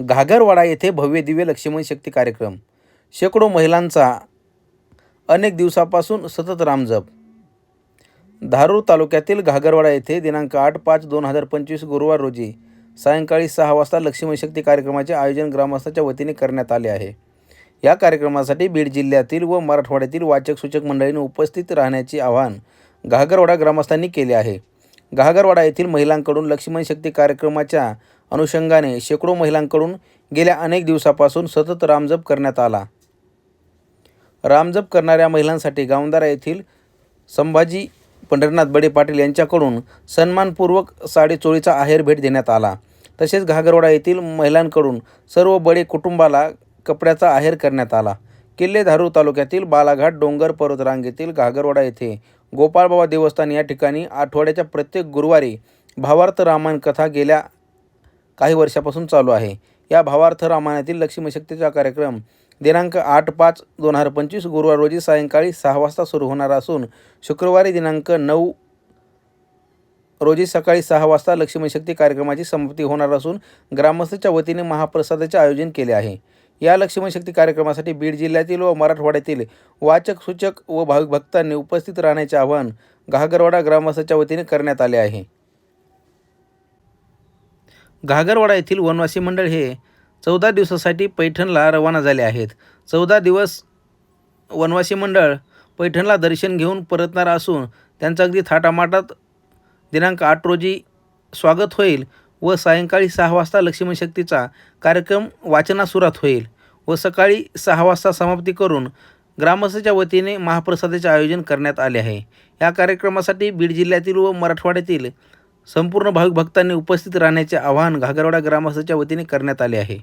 घागरवाडा येथे भव्य दिव्य लक्ष्मण शक्ती कार्यक्रम. शेकडो महिलांचा अनेक दिवसापासून सतत रामजप. धारूर तालुक्यातील घागरवाडा येथे दिनांक आठ पाच दोन हजार पंचवीस गुरुवार रोजी सायंकाळी सहा वाजता लक्ष्मण शक्ती कार्यक्रमाचे आयोजन ग्रामस्थाच्या वतीने करण्यात आले आहे. या कार्यक्रमासाठी बीड जिल्ह्यातील व मराठवाड्यातील वाचक सूचक मंडळींनी उपस्थित राहण्याचे आवाहन घागरवाडा ग्रामस्थांनी केले आहे. घागरवाडा येथील महिलांकडून लक्ष्मण शक्ती कार्यक्रमाच्या अनुषंगाने शेकडो महिलांकडून गेल्या अनेक दिवसापासून सतत रामजप करण्यात आला. रामजप करणाऱ्या महिलांसाठी गावंदारा येथील संभाजी पंढरीनाथ बडे पाटील यांच्याकडून सन्मानपूर्वक साडेचोळीचा आहेर भेट देण्यात आला. तसेच घागरवाडा येथील महिलांकडून सर्व बडे कुटुंबाला कपड्याचा आहेर करण्यात आला. किल्लेधारू तालुक्यातील बालाघाट डोंगर पर्वतरांगेतील घागरवाडा येथे गोपाळबाबा देवस्थान या ठिकाणी आठवड्याच्या प्रत्येक गुरुवारी भावार्थ रामायण कथा गेल्या काही वर्षापासून चालू आहे. या भावार्थ रामायणातील लक्ष्मीशक्तीचा कार्यक्रम दिनांक आठ पाच दोन हजार पंचवीस गुरुवार रोजी सायंकाळी सहा वाजता सुरू होणार असून शुक्रवारी दिनांक नऊ रोजी सकाळी सहा वाजता लक्ष्मीशक्ती कार्यक्रमाची समाप्ती होणार असून ग्रामस्थाच्या वतीने महाप्रसादाचे आयोजन केले आहे. या लक्ष्मीशक्ती कार्यक्रमासाठी बीड जिल्ह्यातील व मराठवाड्यातील वाचक सूचक व भाविक भक्तांनी उपस्थित राहण्याचे आवाहन घागरवाडा ग्रामस्थाच्या वतीने करण्यात आले आहे. घागरवाडा येथील वनवासी मंडळ हे चौदा दिवसासाठी पैठणला रवाना झाले आहेत. चौदा दिवस वनवासी मंडळ पैठणला दर्शन घेऊन परतणार असून त्यांचं अगदी थाटामाटात दिनांक आठ रोजी स्वागत होईल. व सायंकाळी सहा वाजता लक्ष्मण शक्तीचा कार्यक्रम वाचनासुरात होईल व सकाळी सहा वाजता समाप्ती करून ग्रामस्थच्या वतीने महाप्रसादाचे आयोजन करण्यात आले आहे. या कार्यक्रमासाठी बीड जिल्ह्यातील व मराठवाड्यातील संपूर्ण भाविक भक्तांनी उपस्थित राहण्याचे आवाहन घागरवाडा ग्रामस्थांच्या वतीने करण्यात आले आहे.